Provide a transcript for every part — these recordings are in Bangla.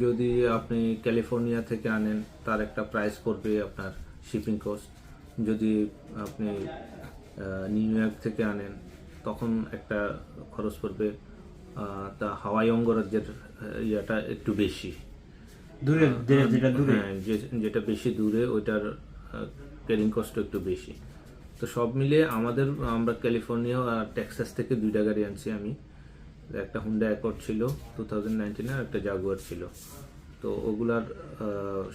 যদি আপনি ক্যালিফোর্নিয়া থেকে আনেন তার একটা প্রাইস পড়বে আপনার শিপিং কস্ট যদি আপনি নিউ ইয়র্ক থেকে আনেন তখন একটা খরচ পড়বে তা হাওয়াই অঙ্গরাজ্যের ইয়াটা একটু বেশি। দূরে দূরে- যেটা দূরে। হ্যাঁ যেটা বেশি দূরে ওইটার ক্যারিং কস্ট একটু বেশি। তো সব মিলিয়ে আমাদের আমরা ক্যালিফোর্নিয়া আর টেক্সাস থেকে দুইটা গাড়ি আনছি আমি। একটা হুন্ডা অ্যাকর্ড ছিল টু থাউজেন্ড একটা জাগুয়ার ছিল। তো ওগুলার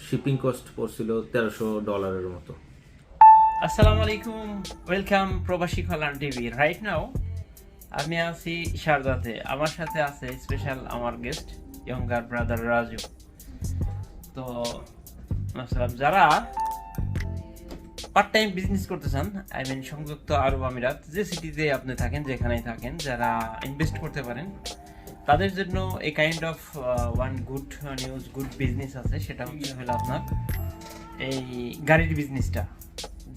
শিপিং কস্ট পড়ছিল তেরোশো ডলারের মতো। আসসালামু আলাইকুম ওয়েলকাম প্রবাসী কল্যাণ টিভি। রাইট নাও আমি আছি শারজাতে আমার সাথে আছে স্পেশাল আমার গেস্ট ইয়ঙ্গার ব্রাদার রাজু। তো যারা পার্ট টাইম বিজনেস করতে চান আই মিন সংযুক্ত আরব আমিরাত, যে সিটিতে আপনি থাকেন, যেখানেই থাকেন, যারা ইনভেস্ট করতে পারেন, তাদের জন্য এই kind of one good news good business আছে, সেটা হচ্ছে হলো আপনার এই গাড়ির বিজনেসটা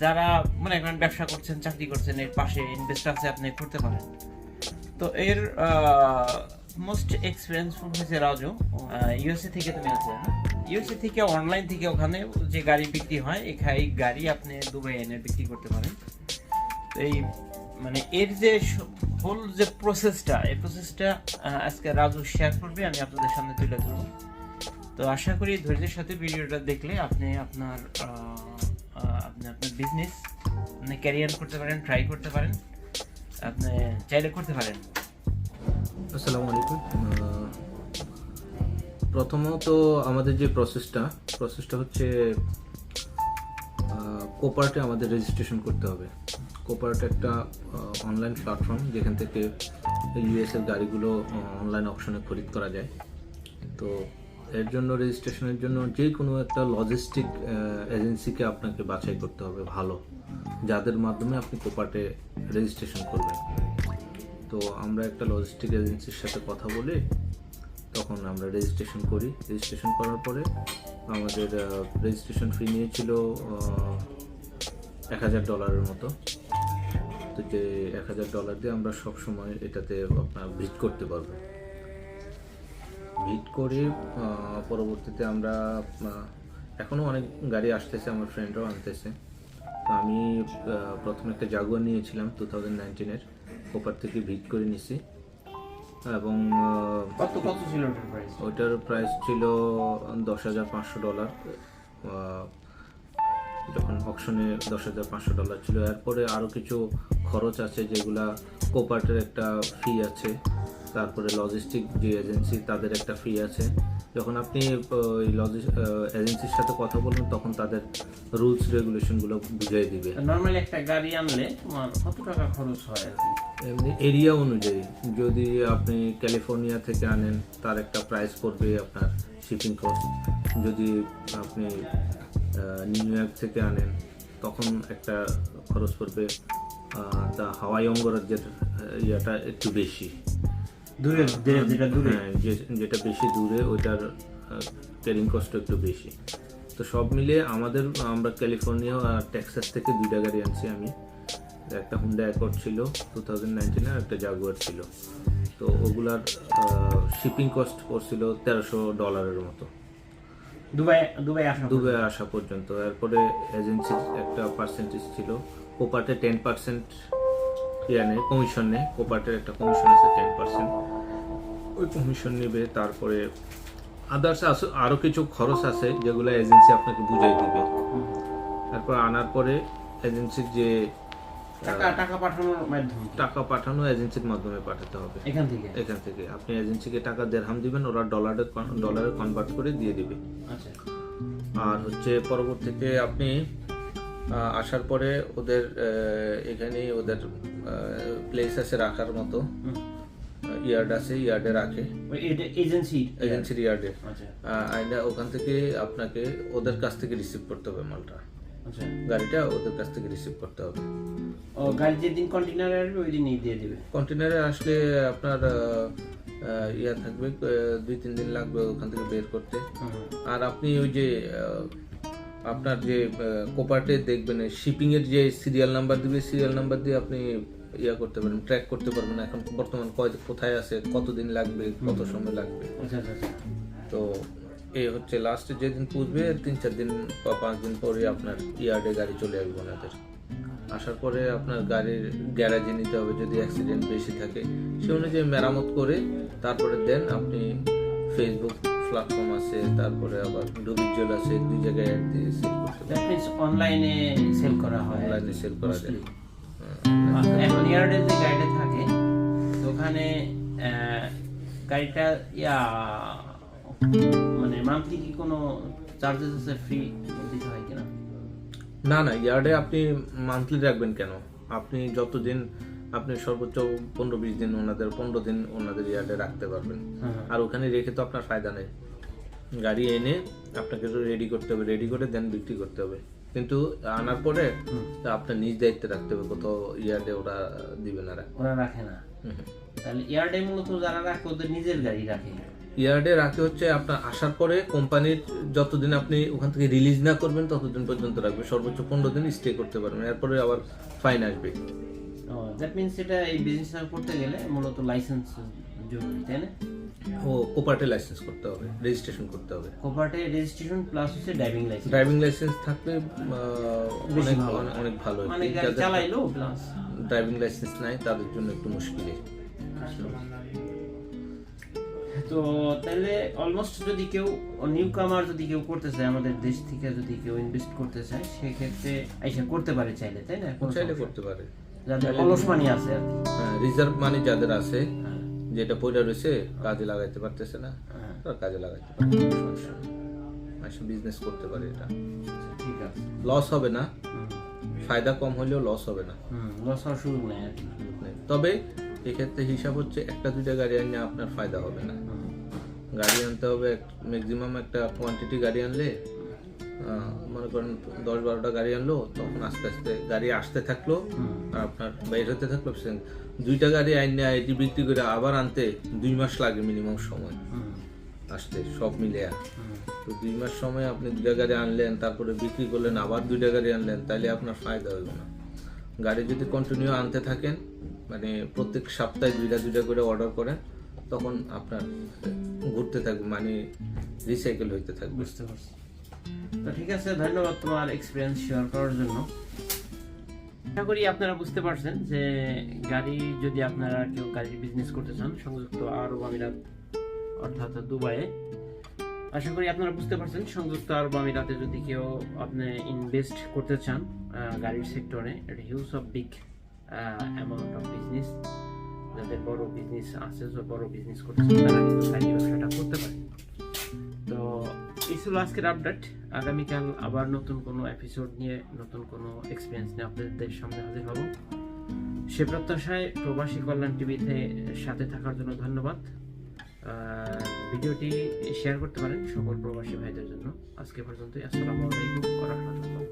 যারা মনে করেন ব্যবসা করছেন, চাকরি করছেন, এর পাশে ইনভেস্ট আছে, আপনি করতে পারেন। তো এর মোস্ট এক্সপিরিয়েন্সফুল হয়েছে রাজু ইউএসএ থেকে তুমি আছে ইউএসএ থেকে অনলাইন থেকে ওখানে যে গাড়ি বিক্রি হয়, এই গাড়ি আপনি দুবাই এনে বিক্রি করতে পারেন। তো এই মানে এর যে হোল যে প্রসেসটা এই প্রসেসটা আজকে রাজু শেয়ার করবে, আমি আপনাদের সামনে তুলে ধরবো। তো আশা করি ধৈর্যের সাথে ভিডিওটা দেখলে আপনি আপনার আপনি আপনার বিজনেস আপনি ক্যারিয়ার করতে পারেন ট্রাই করতে পারেন, আপনি চাইলে করতে পারেন। আসসালামু আলাইকুম। প্রথমত আমাদের যে প্রসেসটা প্রসেসটা হচ্ছে কোপার্টে আমাদের রেজিস্ট্রেশন করতে হবে। কোপার্ট একটা অনলাইন প্ল্যাটফর্ম যেখান থেকে ইউএস এর গাড়িগুলো অনলাইন অপশনে খরিদ করা যায়। তো এর জন্য রেজিস্ট্রেশনের জন্য যে কোনো একটা লজিস্টিক এজেন্সিকে আপনাকে বাছাই করতে হবে ভালো। যাদের মাধ্যমে আপনি কোপার্টে রেজিস্ট্রেশন করবেন। তো আমরা একটা লজিস্টিক এজেন্সির সাথে কথা বলে তখন আমরা রেজিস্ট্রেশন করি। রেজিস্ট্রেশন করার পরে আমাদের রেজিস্ট্রেশন ফি নিয়েছিল এক হাজার ডলারের মতো। তো যে এক হাজার ডলার দিয়ে আমরা সব সময় এটাতে আপনার ভিট করতে পারব। ভিট করে পরবর্তীতে আমরা এখনও অনেক গাড়ি আসতেছে, আমার ফ্রেন্ডরাও আনতেছে। তো আমি প্রথমে একটা জাগুয়ার নিয়েছিলাম টু থাউজেন্ড নাইনটিনের ওপার থেকে ভিট করে নিছি। এবং কত কত ছিল ওটার প্রাইস ছিল দশ হাজার পাঁচশো ডলার যখন অকশনে দশ হাজার পাঁচশো ডলার ছিল। এরপরে আরও কিছু খরচ আছে যেগুলা কোপার্টের একটা ফি আছে। তারপরে লজিস্টিক যে এজেন্সি তাদের একটা ফি আছে। যখন আপনি ওই লজিস এজেন্সির সাথে কথা বলবেন তখন তাদের রুলস রেগুলেশনগুলো বুঝিয়ে দিবে। নর্মালি একটা গাড়ি আনলে তোমার কত টাকা খরচ হয় আর কি? এমনি এরিয়া অনুযায়ী যদি আপনি ক্যালিফোর্নিয়া থেকে আনেন তার একটা প্রাইস পড়বে আপনার শিপিং কস্ট যদি আপনি নিউ ইয়র্ক থেকে আনেন তখন একটা খরচ পড়বে তা হাওয়াই অঙ্গরাজ্যের ইয়াটা একটু বেশি। দূরে যেটা হ্যাঁ যেটা বেশি দূরে ওইটার ক্যারিং কস্ট একটু বেশি। তো সব মিলিয়ে আমাদের আমরা ক্যালিফোর্নিয়া আর টেক্সাস থেকে দুইটা গাড়ি আনছি আমি। একটা হুন্ডা অ্যাকর্ড ছিল টু থাউজেন্ড নাইনটিনে আর একটা জাগুয়ার ছিল। তো ওগুলার শিপিং কস্ট পড়ছিল তেরোশো ডলারের মতো। দুবাই দুবাই আসা দুবাই আসা পর্যন্ত। এরপরে এজেন্সির একটা পার্সেন্টেজ ছিল। কোপার্টে টেন পার্সেন্ট ইয়া নেই কমিশন নেই কোপার্টের একটা কমিশন আছে টেন পার্সেন্ট ওই কমিশন নেবে তারপরে আদার্স আরও কিছু খরচ আছে যেগুলো এজেন্সি আপনাকে বুঝাই দিবে। তারপর আনার পরে এজেন্সির যে টাকা টাকা পাঠানোর মাধ্যম। টাকা পাঠানো এজেন্সির মাধ্যমে পাঠাতে হবে। এখান থেকে? এখান থেকে। আপনি এজেন্সিকে টাকা দেড়হাম দিবেন ওরা ডলারে ডলারে কনভার্ট করে দিয়ে দিবে। আচ্ছা। আর হচ্ছে পরবর্তীতে আপনি আসার পরে ওদের এখানে ওদের প্লেস আছে রাখার মতো। ইয়ার্ড আছে ইয়ার্ডে রাখে। এজেন্সি এজেন্সির ইয়ার্ডে আচ্ছা। ওখান থেকে আপনাকে ওদের কাছ থেকে রিসিভ করতে হবে মালটা। আচ্ছা। গাড়িটা ওদের কাছ থেকে রিসিভ করতে হবে। ও গাড়ি যেদিন কন্টেনারে আসবে ওই দিনই দিয়ে দিবে। কন্টেনারে আসলে আপনার ইয়া থাকবে দুই তিন দিন লাগবে ওখান থেকে বের করতে। আর আপনি ওই যে আপনার যে কোপার্টে দেখবেন শিপিং এর যে সিরিয়াল নাম্বার দিবে সিরিয়াল নাম্বার দিয়ে আপনি ইয়া করতে পারবেন ট্র্যাক করতে পারবেন এখন বর্তমান কোথায় আছে কতদিন লাগবে কত সময় লাগবে। আচ্ছা আচ্ছা আচ্ছা। তো এই হচ্ছে লাস্টে যেদিন পুষবে তিন চার দিন বা পাঁচ দিন পরে আপনার ইয়ার্ডে গাড়ি চলে আসবে ওনাদের। আসার পরে আপনার গাড়ির গ্যারাজে নিতে হবে যদি অ্যাক্সিডেন্ট বেশি থাকে। সে অনুযায়ী মেরামত করে তারপরে দেন আপনি ফেসবুক প্ল্যাটফর্ম আছে তারপরে আবার ডুবিজল আছে দুই জায়গায় অ্যাড দিয়ে সেল করতে অনলাইনে সেল করা হয়। অনলাইনে সেল করা যায়। এখন ইয়ার্ডে যে গাড়িটা থাকে তো ওখানে গাড়িটা ইয়া মানে মান্থলি কি কোনো চার্জেস আছে ফ্রি দিতে হয় কিনা? না না ইয়ার্ডে আপনি মান্থলি রাখবেন কেন? আপনি যতদিন আপনি সর্বোচ্চ পনেরো বিশ দিন ওনাদের পনেরো দিন ওনাদের ইয়ার্ডে রাখতে পারবেন। হ্যাঁ। আর ওখানে রেখে তো আপনার ফায়দা নেই। গাড়ি এনে আপনাকে রেডি করতে হবে রেডি করে দেন বিক্রি করতে হবে। কিন্তু আনার পরে আপনার নিজ দায়িত্বে রাখতে হবে কোথাও ইয়ার্ডে ওরা দিবে না রাখ ওরা রাখে না। তাহলে ইয়ার্ডে মূলত যারা রাখে ওদের নিজের গাড়ি রাখে। ইয়ার্ডে রাখতে হচ্ছে আপনার আসার পরে কোম্পানির যতদিন আপনি ওখান থেকে রিলিজ না করবেন ততদিন পর্যন্ত রাখবে। সর্বোচ্চ পনেরো দিন স্টে করতে পারবেন। এরপরে আবার ফাইন আসবে। দ্যাট মিনস এটা এই বিজনেস করতে গেলে মূলত লাইসেন্স জরুরি তাই না? ও কোপার্টে লাইসেন্স করতে হবে রেজিস্ট্রেশন করতে হবে। কোপার্টে রেজিস্ট্রেশন প্লাস হচ্ছে ড্রাইভিং লাইসেন্স ড্রাইভিং লাইসেন্স থাকলে অনেক ভালো। অনেক- অনেক ভালো। মানে গাড়ি চালাইলো প্লাস ড্রাইভিং লাইসেন্স নাই তাদের জন্য একটু মুশকিল। তো তাহলে অলমোস্ট যদি কেউ নিউ কামার যদি কেউ করতে চায় আমাদের দেশ থেকে যদি কেউ ইনভেস্ট করতে চায় সেক্ষেত্রে এসে করতে পারে চাইলে তাই না? চাইলে করতে পারে। যাদের অলস মানি আছে আর কি। রিজার্ভ মানি যাদের আছে হ্যাঁ, যেটা পয়লা রয়েছে কাজে লাগাইতে পারতেছে না হ্যাঁ, তারা কাজে লাগাইতে পারে সমস্যা নেই। বিজনেস করতে পারে এটা। ঠিক আছে। লস হবে না। ফায়দা কম হলেও লস হবে না। লস হওয়ার সুযোগ নেই তবে এক্ষেত্রে হিসাব হচ্ছে একটা দুইটা গাড়ি আনলে আপনার ফায়দা হবে না। গাড়ি আনতে হবে ম্যাক্সিমাম একটা কোয়ান্টিটি গাড়ি আনলে মনে করেন দশ বারোটা গাড়ি আনলো তখন আস্তে আস্তে গাড়ি আসতে থাকল আর আপনার বাইর হতে থাকল দুইটা গাড়ি আইন আইনে এটি বিক্রি করে আবার আনতে দুই মাস লাগে মিনিমাম সময়। আসতে সব মিলে হুম, তো দুই মাস সময় আপনি দুইটা গাড়ি আনলেন তারপরে বিক্রি করলেন আবার দুইটা গাড়ি আনলেন তাহলে আপনার ফায়দা হবে না। গাড়ি যদি কন্টিনিউ আনতে থাকেন মানে প্রত্যেক সপ্তাহে দুইটা দুইটা করে অর্ডার করেন তখন আপনার ঘুরতে থাকবে মানে রিসাইকেল হইতে থাকবে। বুঝতে পারছি। তো ঠিক আছে, ধন্যবাদ তোমার এক্সপিরিয়েন্স শেয়ার করার জন্য। আশা করি আপনারা বুঝতে পারছেন যে গাড়ি যদি আপনারা কেউ গাড়ির বিজনেস করতে চান, সংযুক্ত আরব আমিরাত, অর্থাৎ দুবাইয়ে, আশা করি আপনারা বুঝতে পারছেন, সংযুক্ত আরব আমিরাতে যদি কেউ আপনি ইনভেস্ট করতে চান গাড়ির সেক্টরে এটা huge of big amount of business যাদের বড় বিজনেস আছে বড় বিজনেস চান তারা কিন্তু গাড়ি ব্যবসাটা করতে পারে। তো এই ছিল আজকের আপডেট আগামীকাল আবার নতুন কোনো এপিসোড নিয়ে, নতুন কোনো এক্সপিরিয়েন্স নিয়ে আপনাদের সামনে হাজির হব। সে প্রত্যাশায় প্রবাসী কল্যাণ টিভিতে সাথে থাকার জন্য ধন্যবাদ। ভিডিওটি শেয়ার করতে পারেন সকল প্রবাসী ভাইদের জন্য। আজকে পর্যন্তই, আসসালামু আলাইকুম রাহমাতুল্লাহ।